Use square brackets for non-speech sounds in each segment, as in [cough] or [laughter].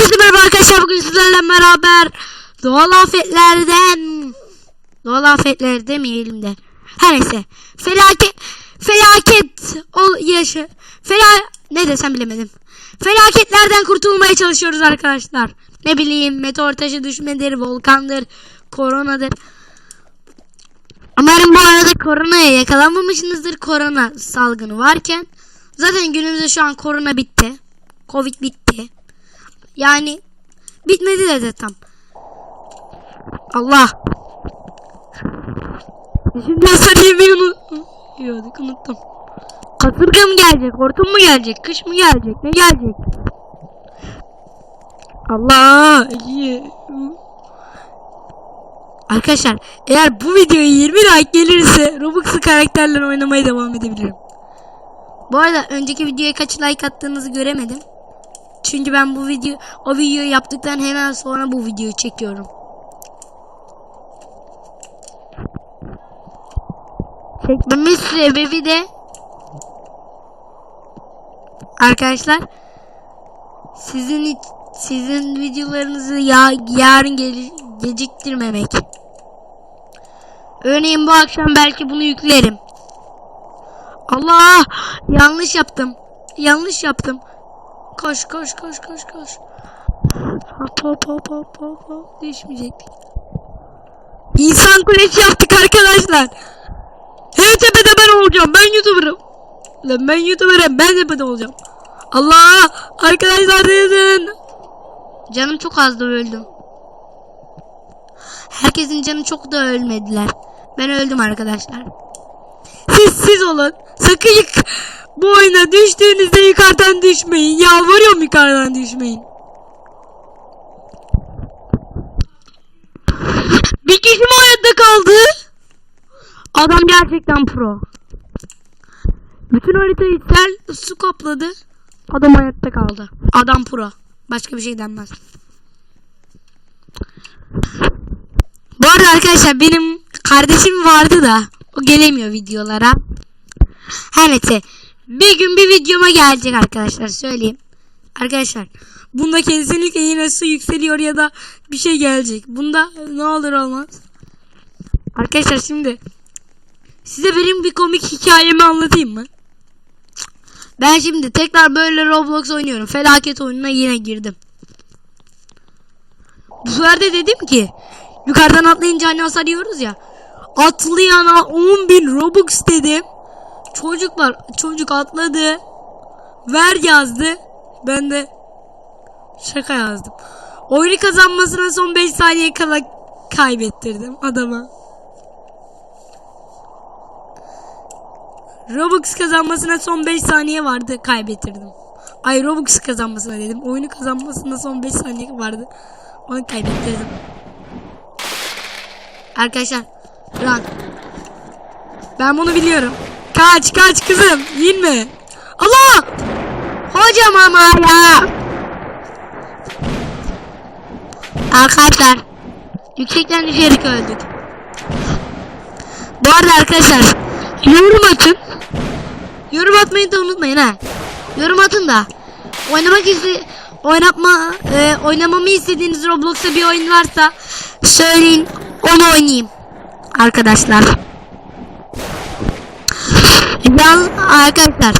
Herkese merhaba arkadaşlar bugün sizlerle beraber doğal afetlerden doğal afetler demeyelim de her neyse felaket felaket ol yaşı fela ne desem bilemedim. Felaketlerden kurtulmaya çalışıyoruz arkadaşlar. Ne bileyim meteor taşı düşmedir volkandır koronadır. Umarım bu arada koronaya yakalanmamışsınızdır korona salgını varken. Zaten günümüzde şu an korona bitti covid bitti yani bitmedi de, de tam. Allah. Şimdi söylemeyi unuttum. unuttum. Kasırga mı gelecek? Hortum mu gelecek? Kış mı gelecek? Ne gelecek? Allah. Arkadaşlar eğer bu videoya 20 like gelirse Robux'u karakterle oynamaya devam edebilirim. Bu arada önceki videoya kaç like attığınızı göremedim. Çünkü ben bu video o videoyu yaptıktan hemen sonra bu videoyu çekiyorum. Çekmemin sebebi de arkadaşlar sizin sizin videolarınızı ya, yarın ge- geciktirmemek. Örneğin bu akşam belki bunu yüklerim. Allah yanlış yaptım. Yanlış yaptım. Koş koş koş koş koş. Hop hop hop hop hop hop. Düşmeyecek. İnsan kulesi yaptık arkadaşlar. En tepede ben olacağım. Ben YouTuber'ım. Lan ben YouTuber'ım. Ben tepede olacağım. Allah! Arkadaşlar dedin. Canım çok azdı öldüm. Herkesin canı çok da ölmediler. Ben öldüm arkadaşlar. Siz siz olun. Sakın yık bu oyuna düştüğünüzde yukarıdan düşmeyin. Yalvarıyorum yukarıdan düşmeyin. Bir kişi mi hayatta kaldı? Adam gerçekten pro. Bütün haritayı sel su kapladı. Adam hayatta kaldı. Adam pro. Başka bir şey denmez. Bu arada arkadaşlar benim kardeşim vardı da o gelemiyor videolara. Her neyse bir gün bir videoma gelecek arkadaşlar söyleyeyim. Arkadaşlar bunda kesinlikle yine su yükseliyor ya da bir şey gelecek. Bunda ne olur olmaz. Arkadaşlar şimdi size benim bir komik hikayemi anlatayım mı? Ben şimdi tekrar böyle Roblox oynuyorum. Felaket oyununa yine girdim. Bu sefer de dedim ki yukarıdan atlayınca hani hasar yiyoruz ya. Atlayana 10.000 Robux dedim. Çocuklar çocuk atladı. Ver yazdı. Ben de şaka yazdım. Oyunu kazanmasına son 5 saniye kala kaybettirdim adama. Robux kazanmasına son 5 saniye vardı kaybettirdim. Ay Robux kazanmasına dedim. Oyunu kazanmasına son 5 saniye vardı. Onu kaybettirdim. Arkadaşlar run. Ben bunu biliyorum. Kaç kaç kızım. Mi? Allah! Hocam ama ya. Arkadaşlar. Yüksekten düşerek öldük. Bu arada arkadaşlar. Yorum atın. Yorum atmayı da unutmayın ha. Yorum atın da. Oynamak iste oynatma e, oynamamı istediğiniz Roblox'ta bir oyun varsa söyleyin onu oynayayım. Arkadaşlar. Yan arkadaşlar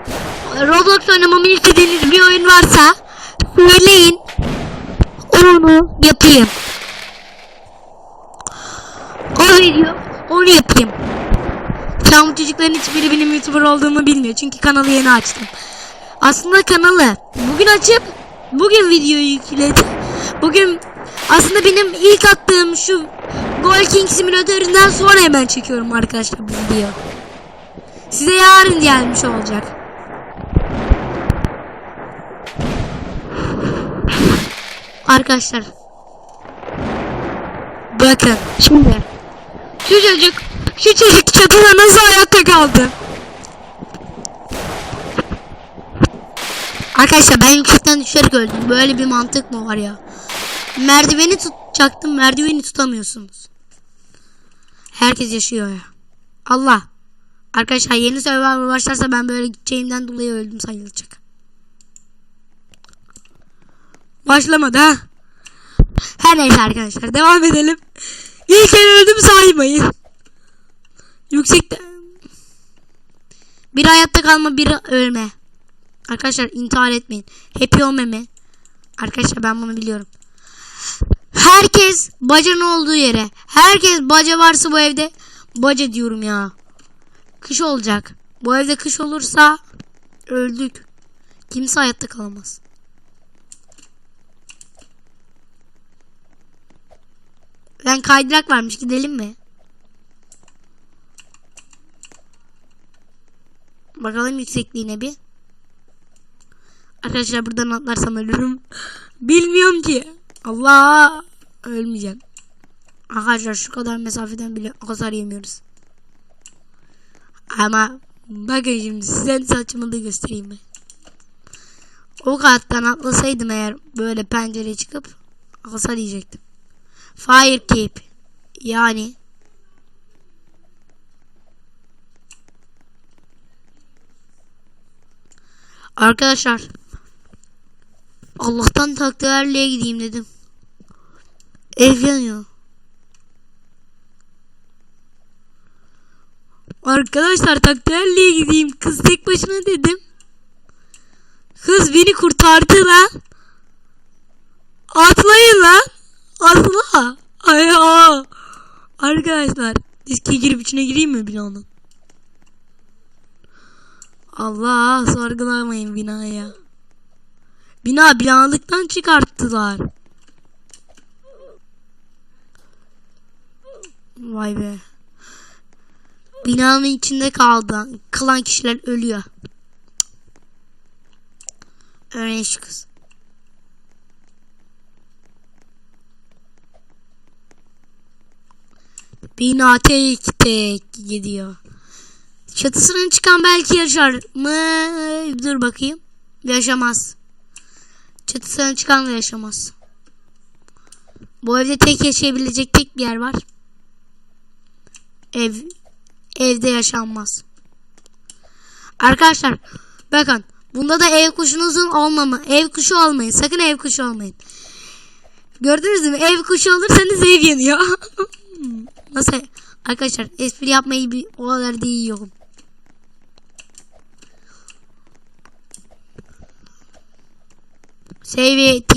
Roblox oynamamı istediğiniz bir oyun varsa söyleyin onu yapayım. O video onu yapayım. Şu çocukların hiçbiri benim YouTuber olduğumu bilmiyor. Çünkü kanalı yeni açtım. Aslında kanalı bugün açıp bugün videoyu yükledim. Bugün aslında benim ilk attığım şu Goal King simülatöründen sonra hemen çekiyorum arkadaşlar bu video. Size yarın gelmiş olacak. Arkadaşlar. Bakın şimdi. Şu çocuk şu çocuk çatıda nasıl ayakta kaldı? Arkadaşlar ben yüksekten düşerek öldüm. Böyle bir mantık mı var ya? Merdiveni tutacaktım. Merdiveni tutamıyorsunuz. Herkes yaşıyor ya. Allah. Arkadaşlar yeni server başlarsa ben böyle gideceğimden dolayı öldüm sayılacak. Başlamadı ha. Her neyse arkadaşlar devam edelim. İlk el öldüm saymayın. Yüksekte. Bir hayatta kalma bir ölme. Arkadaşlar intihar etmeyin. Happy olmeme. Arkadaşlar ben bunu biliyorum. Herkes bacanın olduğu yere. Herkes baca varsa bu evde. Baca diyorum ya. Kış olacak. Bu evde kış olursa öldük. Kimse hayatta kalamaz. Ben kaydırak varmış gidelim mi? Bakalım yüksekliğine bir. Arkadaşlar buradan atlarsam ölürüm. [gasps] Bilmiyorum ki. Allah ölmeyeceğim. Arkadaşlar şu kadar mesafeden bile hasar yemiyoruz. Ama bakın şimdi size saçımı da göstereyim mi? O kattan atlasaydım eğer böyle pencereye çıkıp hasar yiyecektim. Fire Cape. Yani Arkadaşlar Allah'tan takdirliğe gideyim dedim. Ev yanıyor. Arkadaşlar takdirliğe gideyim. Kız tek başına dedim. Kız beni kurtardı lan. Atlayın lan. Atla. Ay. Arkadaşlar diske girip içine gireyim mi binanın? Allah sorgulamayın binaya. Bina binalıktan çıkarttılar. Vay be. Binanın içinde kaldı. Kalan kişiler ölüyor. Öğrenç kız. Bina tek tek gidiyor. Çatısından çıkan belki yaşar mı? Dur bakayım. Yaşamaz. Çatısından çıkan da yaşamaz. Bu evde tek yaşayabilecek tek bir yer var. Ev evde yaşanmaz. Arkadaşlar bakın bunda da ev kuşunuzun olmamı. Ev kuşu olmayın. Sakın ev kuşu olmayın. Gördünüz mü? Ev kuşu olursanız ev yanıyor. [laughs] Nasıl? Arkadaşlar espri yapmayı bir o kadar da iyi yokum. Save it.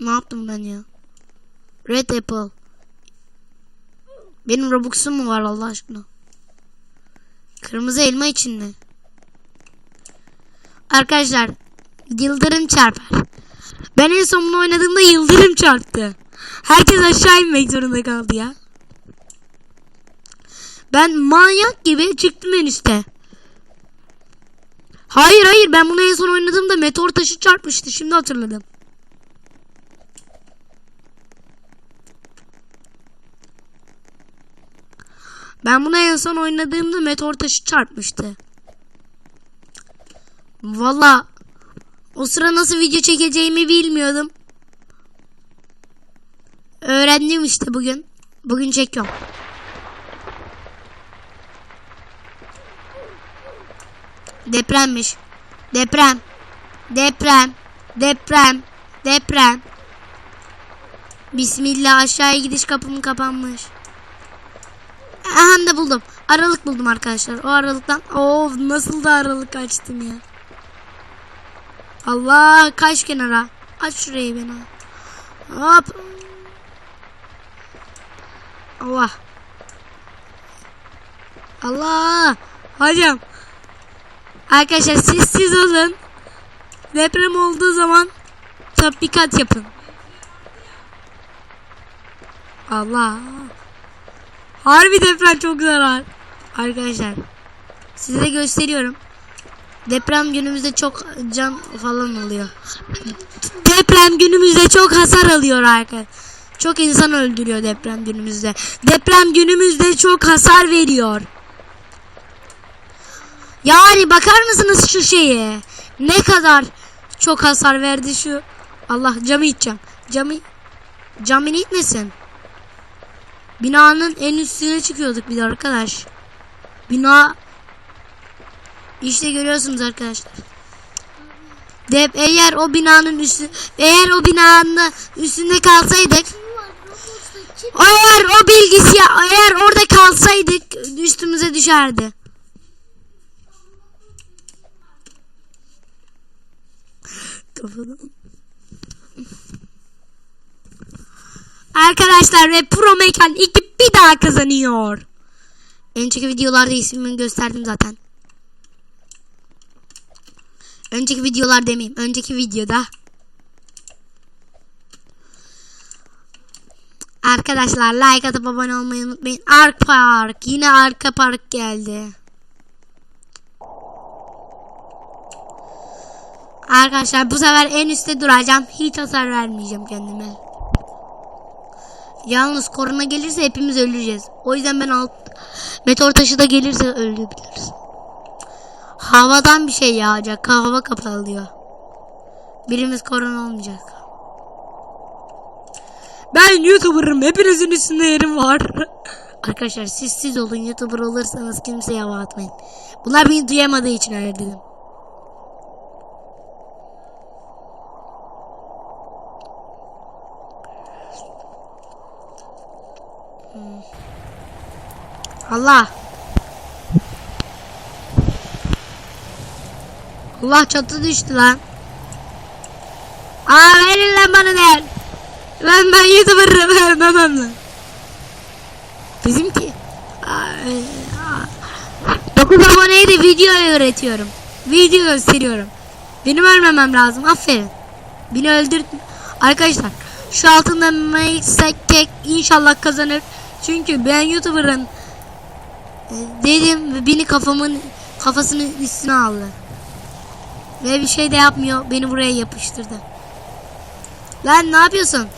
Ne yaptım ben ya? Red Apple. Benim Robux'um mu var Allah aşkına? Kırmızı elma içinde. Arkadaşlar yıldırım çarpar. Ben en son bunu oynadığımda yıldırım çarptı. Herkes aşağı inmek zorunda kaldı ya. Ben manyak gibi çıktım en üste. Hayır hayır ben bunu en son oynadığımda meteor taşı çarpmıştı. Şimdi hatırladım. Ben bunu en son oynadığımda meteor taşı çarpmıştı. Valla o sıra nasıl video çekeceğimi bilmiyordum. Öğrendim işte bugün. Bugün çekiyorum. Depremmiş. Deprem. Deprem. Deprem. Deprem. Bismillah aşağıya gidiş kapım kapanmış. Aha da buldum. Aralık buldum arkadaşlar. O aralıktan of nasıl da aralık açtım ya. Allah kaç kenara. Aç şurayı beni. Hop. Allah. Allah. Hocam. Arkadaşlar siz siz olun. Deprem olduğu zaman tatbikat yapın. Allah. Harbi deprem çok zarar. Arkadaşlar size gösteriyorum. Deprem günümüzde çok can falan oluyor. [laughs] Deprem günümüzde çok hasar alıyor arkadaşlar. Çok insan öldürüyor deprem günümüzde. Deprem günümüzde çok hasar veriyor. Yani bakar mısınız şu şeye? Ne kadar çok hasar verdi şu. Allah camı iteceğim. Camı camını itmesin. Binanın en üstüne çıkıyorduk bir de arkadaş. Bina İşte görüyorsunuz arkadaşlar. Dep eğer o binanın üstü eğer o binanın üstünde kalsaydık eğer o bilgisayar eğer orada kalsaydık üstümüze düşerdi. Kafadan. Arkadaşlar ve Pro Mekan 2 bir daha kazanıyor. Önceki videolarda ismimi gösterdim zaten. Önceki videolar demeyeyim. Önceki videoda. Arkadaşlar like atıp abone olmayı unutmayın. Ark Park. Yine Arka Park geldi. Arkadaşlar bu sefer en üstte duracağım. Hiç hasar vermeyeceğim kendime. Yalnız korona gelirse hepimiz öleceğiz. O yüzden ben alt meteor taşı da gelirse ölebiliriz. Havadan bir şey yağacak. Hava kapalıyor. Birimiz korona olmayacak. Ben YouTuber'ım. Hepinizin üstünde yerim var. [laughs] Arkadaşlar siz siz olun. YouTuber olursanız kimseye hava atmayın. Bunlar beni duyamadığı için öyle dedim. Allah. Allah çatı düştü lan. Aa verin lan bana der. Ben ben YouTuber'ım [laughs] vermemem lan. Bizimki. 9 aboneye de video öğretiyorum. Video gösteriyorum. Benim ölmemem lazım. Aferin. Beni öldür. Arkadaşlar şu altında Maysek inşallah kazanır. Çünkü ben YouTuber'ın dedim ve beni kafamın kafasının üstüne aldı. Ve bir şey de yapmıyor. Beni buraya yapıştırdı. Lan ne yapıyorsun?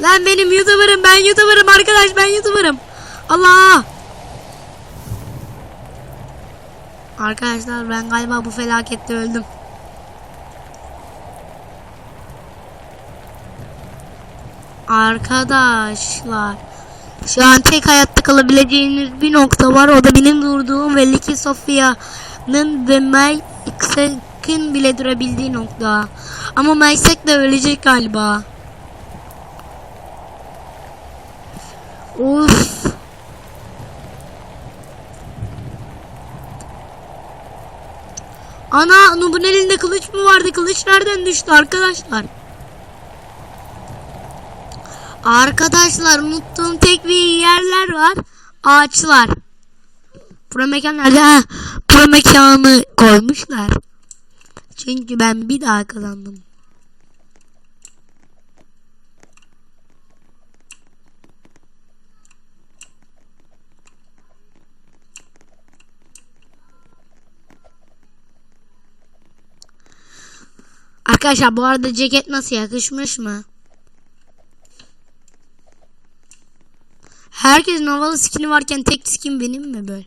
Lan benim YouTuber'ım. Ben YouTuber'ım arkadaş. Ben YouTuber'ım. Allah. Arkadaşlar ben galiba bu felakette öldüm. Arkadaşlar. Şu an tek hayatta kalabileceğiniz bir nokta var. O da benim durduğum ve Liki Sophia'nın ve Maysek'in bile durabildiği nokta. Ama Maysek de ölecek galiba. Of. Ana Nub'un elinde kılıç mı vardı? Kılıç nereden düştü arkadaşlar? Arkadaşlar unuttuğum tek bir yerler var. Ağaçlar. Pro mekan nerede? Ha, pro mekanı koymuşlar. Çünkü ben bir daha kazandım. Arkadaşlar bu arada ceket nasıl yakışmış mı? Herkesin havalı skin'i varken tek skin benim mi böyle?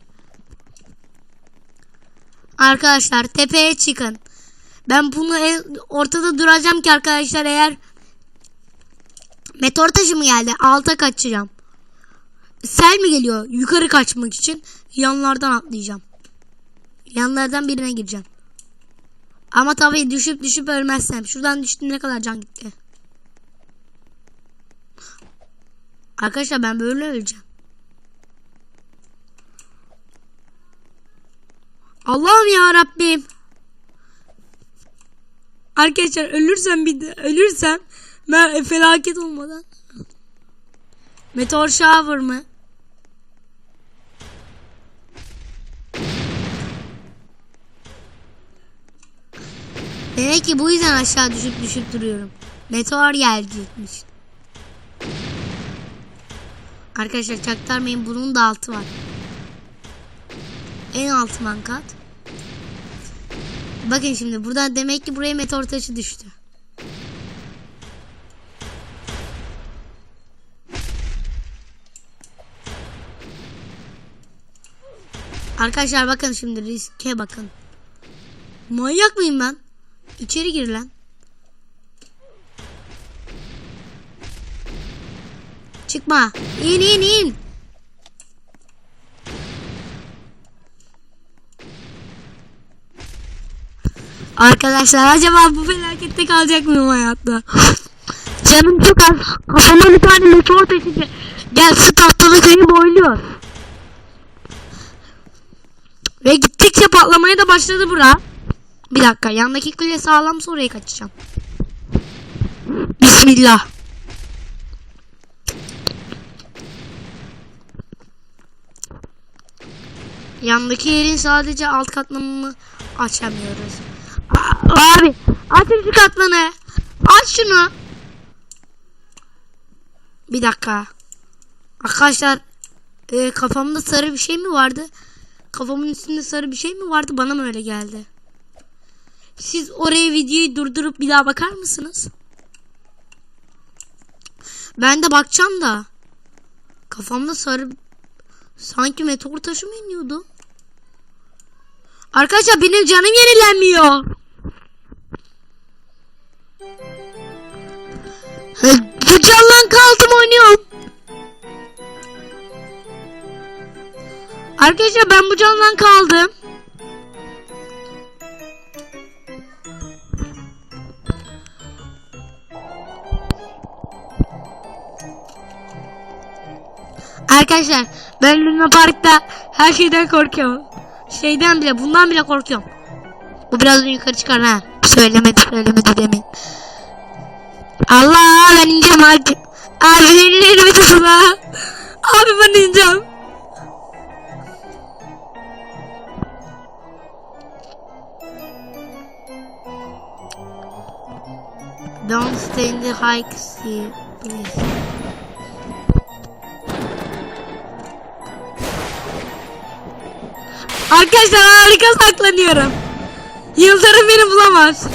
Arkadaşlar tepeye çıkın. Ben bunu ortada duracağım ki arkadaşlar eğer meteor taşı mı geldi? Alta kaçacağım. Sel mi geliyor? Yukarı kaçmak için yanlardan atlayacağım. Yanlardan birine gireceğim. Ama tabii düşüp düşüp ölmezsem. Şuradan düştüm ne kadar can gitti. Arkadaşlar ben böyle öleceğim. Allah'ım ya Rabbim. Arkadaşlar ölürsem bir de ölürsem ben felaket olmadan. Meteor shower mı? Demek ki bu yüzden aşağı düşüp düşüp duruyorum. Meteor gelecekmiş. Arkadaşlar çaktırmayın bunun da altı var. En alt mankat. Bakın şimdi buradan demek ki buraya meteor taşı düştü. Arkadaşlar bakın şimdi riske bakın. Manyak mıyım ben? İçeri gir lan. Çıkma. İn in in. Arkadaşlar acaba bu felakette kalacak mıyım hayatta? [laughs] Canım çok az. Kafama bir tane meteor taşıyacak. Gel şu tahtalı köyü boyluyor. Ve gittikçe patlamaya da başladı bura. Bir dakika yandaki kule sağlam oraya kaçacağım. Bismillah. Yandaki yerin sadece alt katmanını açamıyoruz. A- abi açın şu katmanı. Aç şunu. Bir dakika. Arkadaşlar e, kafamda sarı bir şey mi vardı? Kafamın üstünde sarı bir şey mi vardı? Bana mı öyle geldi? Siz oraya videoyu durdurup bir daha bakar mısınız? Ben de bakacağım da. Kafamda sarı sanki meteor taşı mı iniyordu? Arkadaşlar benim canım yenilenmiyor. Bu canlan kaldım oynuyorum. Arkadaşlar ben bu candan kaldım. Arkadaşlar ben Luna Park'ta her şeyden korkuyorum. Şeyden bile bundan bile korkuyorum. Bu biraz yukarı çıkar ha. Söylemedi söylemedi demeyin. Allah ben ineceğim abi. Abi beni elimi tutun ha. Abi ben ineceğim. Don't stay in the high sea, please. Arkadaşlar harika saklanıyorum. Yıldırım beni bulamaz.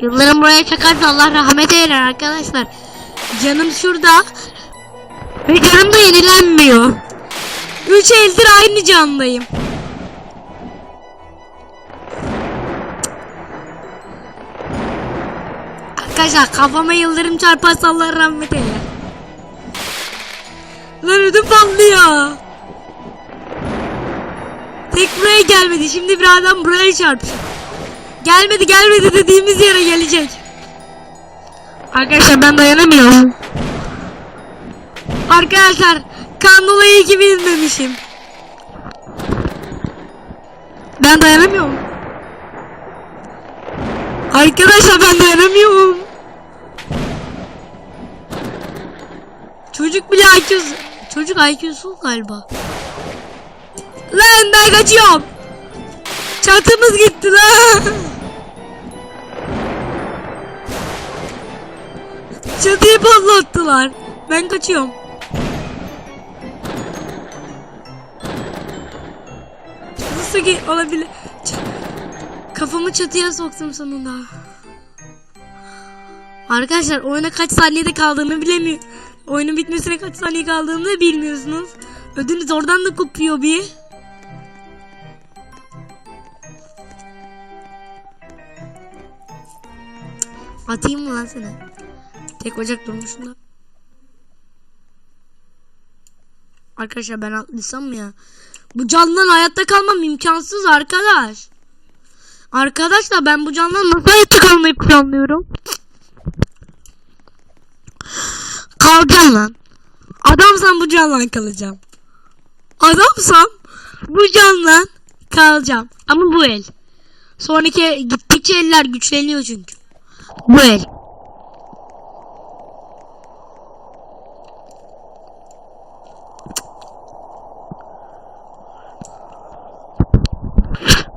Yıldırım buraya çakarsa Allah rahmet eyler arkadaşlar. Canım şurada. Ve canım da yenilenmiyor. Üç eldir aynı candayım. Arkadaşlar kafama yıldırım çarparsa Allah rahmet eyler. Ödüm patlıyor. Tek buraya gelmedi. Şimdi bir adam buraya çarpacak. Gelmedi gelmedi dediğimiz yere gelecek. Arkadaşlar ben dayanamıyorum. Arkadaşlar kandolayı gibi izlemişim. Ben dayanamıyorum. Arkadaşlar ben dayanamıyorum. Çocuk bile IQ'su. Çocuk IQ'su galiba. Lan ben kaçıyorum. Çatımız gitti lan. Çatıyı patlattılar. Ben kaçıyorum. Nasıl ki olabilir? Ç- Kafamı çatıya soktum sonunda. Arkadaşlar oyuna kaç saniyede kaldığını bilemiyor. Oyunun bitmesine kaç saniye kaldığını bilmiyorsunuz. Ödünüz oradan da kopuyor bir. Atayım mı lan seni? Tek bacak durmuşsun da. Arkadaşlar ben atlasam mı ya? Bu canlıdan hayatta kalmam imkansız arkadaş. Arkadaşlar ben bu canlıdan nasıl hayatta kalmayı planlıyorum? Kalacağım lan. Adamsam bu canla kalacağım. Adamsam bu canla kalacağım. Ama bu el. Sonraki gittikçe eller güçleniyor çünkü. Bu el.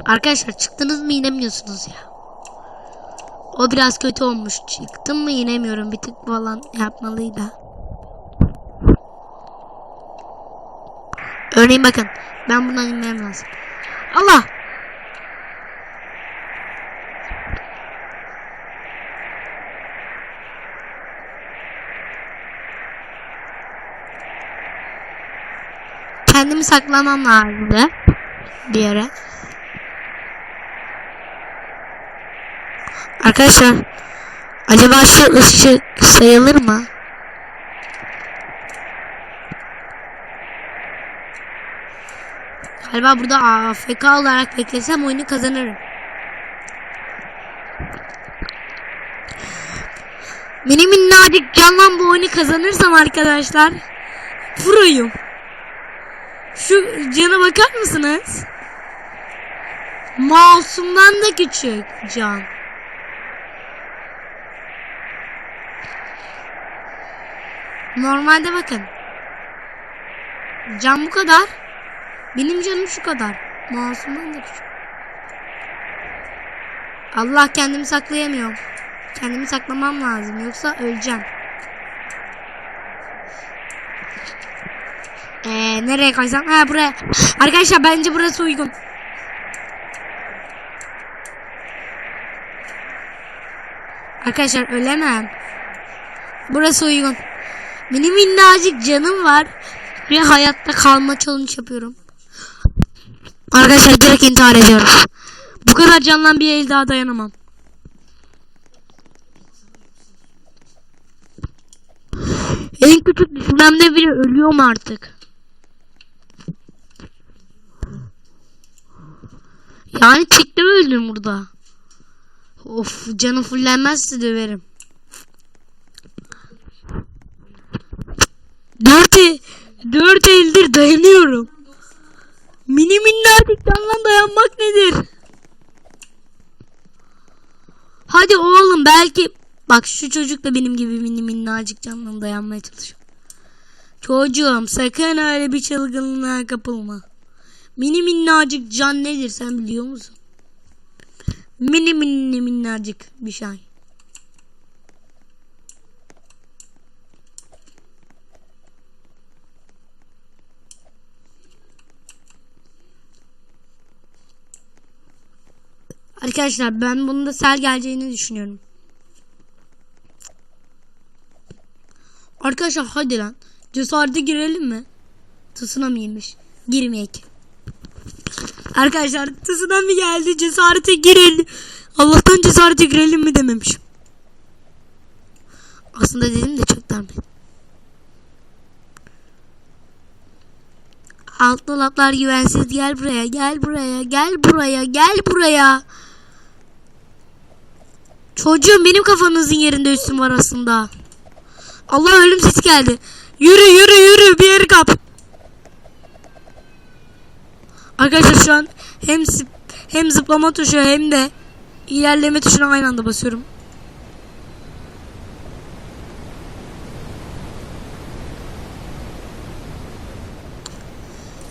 Arkadaşlar çıktınız mı inemiyorsunuz ya. O biraz kötü olmuş. Çıktım mı inemiyorum. Bir tık falan yapmalıydı. Örneğin bakın. Ben bundan inmem lazım. Allah! Kendimi saklamam lazımdı. Bir yere. Arkadaşlar acaba şu ışık sayılır mı? Galiba burada AFK olarak beklesem oyunu kazanırım. Mini minnacık canlan bu oyunu kazanırsam arkadaşlar proyum. Şu cana bakar mısınız? Masumdan da küçük can. Normalde bakın. Can bu kadar. Benim canım şu kadar. Masumdan da küçük. Allah kendimi saklayamıyorum. Kendimi saklamam lazım yoksa öleceğim. Ee, nereye kaysam? Ha buraya. Arkadaşlar bence burası uygun. Arkadaşlar ölemem. Burası uygun. Benim minnacık canım var. Ve hayatta kalma challenge yapıyorum. Arkadaşlar direkt intihar ediyorum. Bu kadar canlan bir el daha dayanamam. En küçük düşmemde bile ölüyorum artık. Yani çektim öldüm burada. Of canım fullenmezse döverim. Dört, el, dört eldir dayanıyorum. Mini minnacık canla dayanmak nedir? Hadi oğlum belki bak şu çocuk da benim gibi mini minnacık canla dayanmaya çalışıyor. Çocuğum sakın öyle bir çılgınlığa kapılma. Mini minnacık can nedir sen biliyor musun? Mini mini minnacık bir şey. Arkadaşlar ben bunda sel geleceğini düşünüyorum. Arkadaşlar hadi lan. Cesarete girelim mi? Tsunami'ymiş. Girmeyek. Arkadaşlar tsunami geldi. Cesarete girelim. Allah'tan cesarete girelim mi dememişim. Aslında dedim de çok darbe. Alt dolaplar güvensiz. Gel buraya, gel buraya, gel buraya, gel buraya. Çocuğum benim kafanızın yerinde üstüm var aslında. Allah ölüm sesi geldi. Yürü yürü yürü bir yeri kap. Arkadaşlar şu an hem hem zıplama tuşu hem de ilerleme tuşuna aynı anda basıyorum.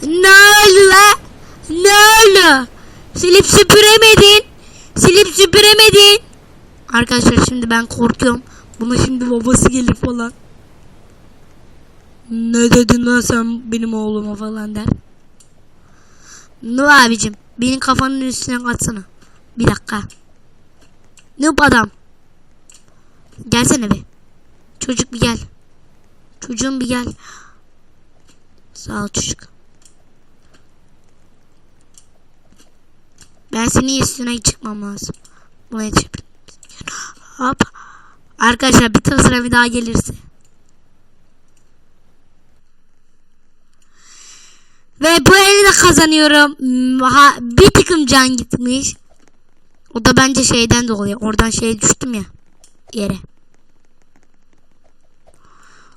Ne oldu la? Ne oldu? Silip süpüremedin. Silip süpüremedin. Arkadaşlar şimdi ben korkuyorum. Buna şimdi babası gelir falan. Ne dedin lan sen benim oğluma falan der. Noob abicim benim kafanın üstüne katsana. Bir dakika. Noob adam. Gelsene bir. Çocuk bir gel. Çocuğum bir gel. Sağ ol çocuk. Ben senin üstüne çıkmam lazım. Buraya çık. Hop. Arkadaşlar bir sıra bir daha gelirse. Ve bu eli de kazanıyorum. Hmm, Ha, bir tıkım can gitmiş. O da bence şeyden dolayı. Oradan şeye düştüm ya. Yere.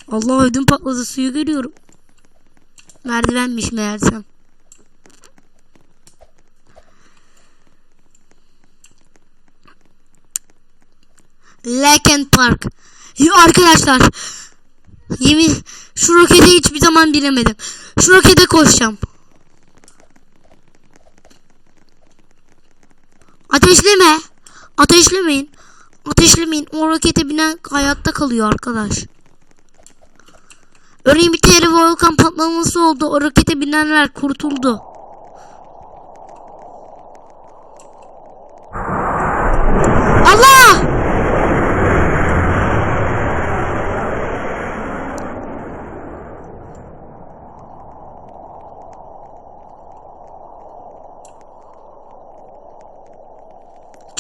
Allah ödüm patladı suyu görüyorum. Merdivenmiş meğersem. Laken Park. Ya arkadaşlar. Yemin şu rokete hiçbir zaman bilemedim. Şu rokete koşacağım. Ateşleme. Ateşlemeyin. Ateşlemeyin. O rokete binen hayatta kalıyor arkadaş. Örneğin bir kere volkan patlaması oldu. O rokete binenler kurtuldu. Allah!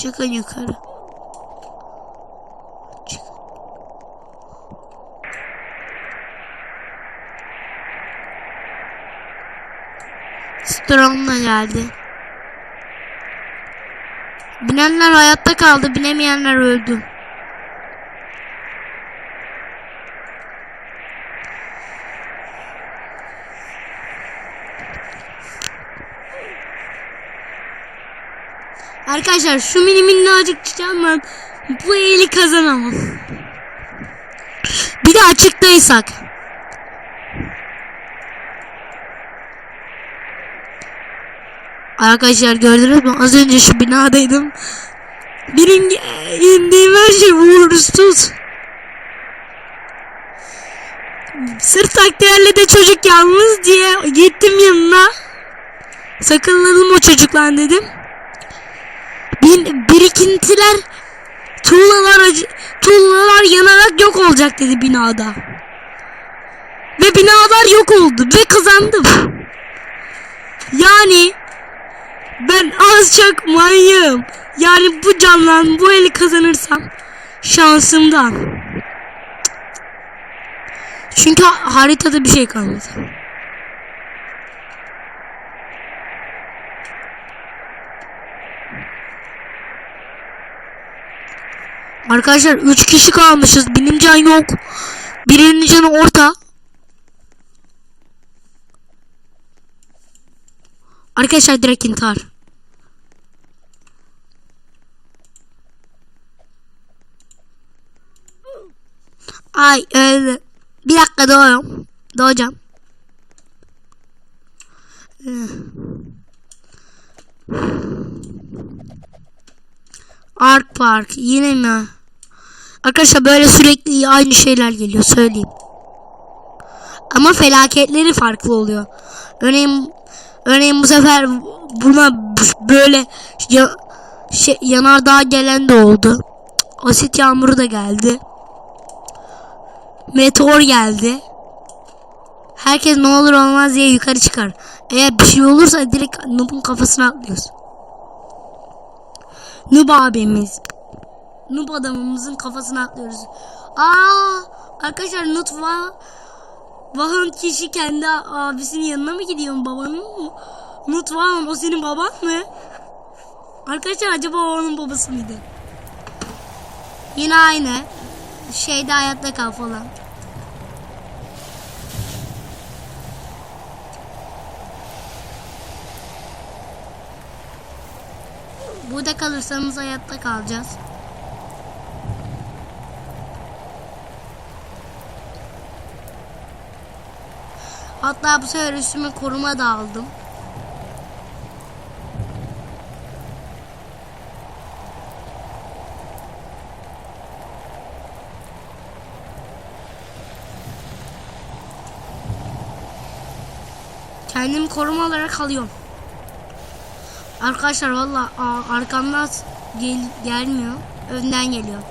Çıkın yukarı. Strong'la geldi. Binenler hayatta kaldı, binemeyenler öldü. Arkadaşlar şu mini minnacık çıkanla bu eli kazanamam. Bir de açıktaysak. Arkadaşlar gördünüz mü? Az önce şu binadaydım. Benim indiğim her şey uğursuz. Sırf takdirlerle de çocuk yalnız diye gittim yanına. Sakınalım o çocuklar dedim. Bir, birikintiler tuğlalar tuğlalar yanarak yok olacak dedi binada. Ve binalar yok oldu ve kazandım. Yani ben az çok manyağım. Yani bu canlan bu eli kazanırsam şansımdan. Çünkü ha- haritada bir şey kalmadı. Arkadaşlar 3 kişi kalmışız. Benim can yok. Birinin canı orta. Arkadaşlar direkt intihar. Ay öldü. Bir dakika doğuyorum. Doğacağım. Ark Park yine mi? Arkadaşlar böyle sürekli aynı şeyler geliyor söyleyeyim. Ama felaketleri farklı oluyor. Örneğin örneğin bu sefer buna böyle ya, şey, yanardağ gelen de oldu. Asit yağmuru da geldi. Meteor geldi. Herkes ne olur olmaz diye yukarı çıkar. Eğer bir şey olursa direkt Noob'un kafasına atlıyoruz. Noob abimiz. Noob adamımızın kafasına atlıyoruz. Aa, arkadaşlar Noob va Vahan kişi kendi abisinin yanına mı gidiyor? Babanın mı? Noob Vahan o senin baban mı? Arkadaşlar acaba o onun babası mıydı? Yine aynı. Şeyde hayatta kal falan. Burada kalırsanız hayatta kalacağız. Hatta bu sefer üstüme koruma da aldım. Kendimi koruma olarak alıyorum. Arkadaşlar valla arkamdan gel gelmiyor. Önden geliyor.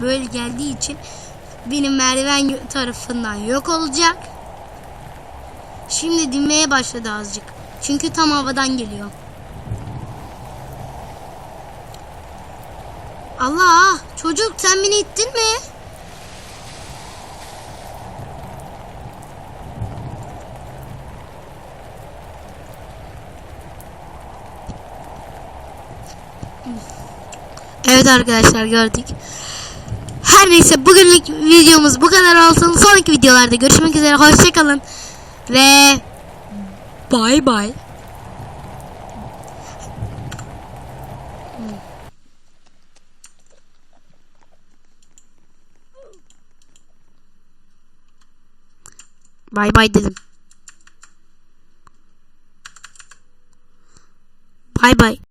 Böyle geldiği için benim merdiven tarafından yok olacak. Şimdi dinmeye başladı azıcık. Çünkü tam havadan geliyor. Allah çocuk sen beni ittin mi? Arkadaşlar gördük. Her neyse bugünlük videomuz bu kadar olsun. Sonraki videolarda görüşmek üzere. Hoşçakalın. Ve bay bay. Bay bay dedim. Bay bay.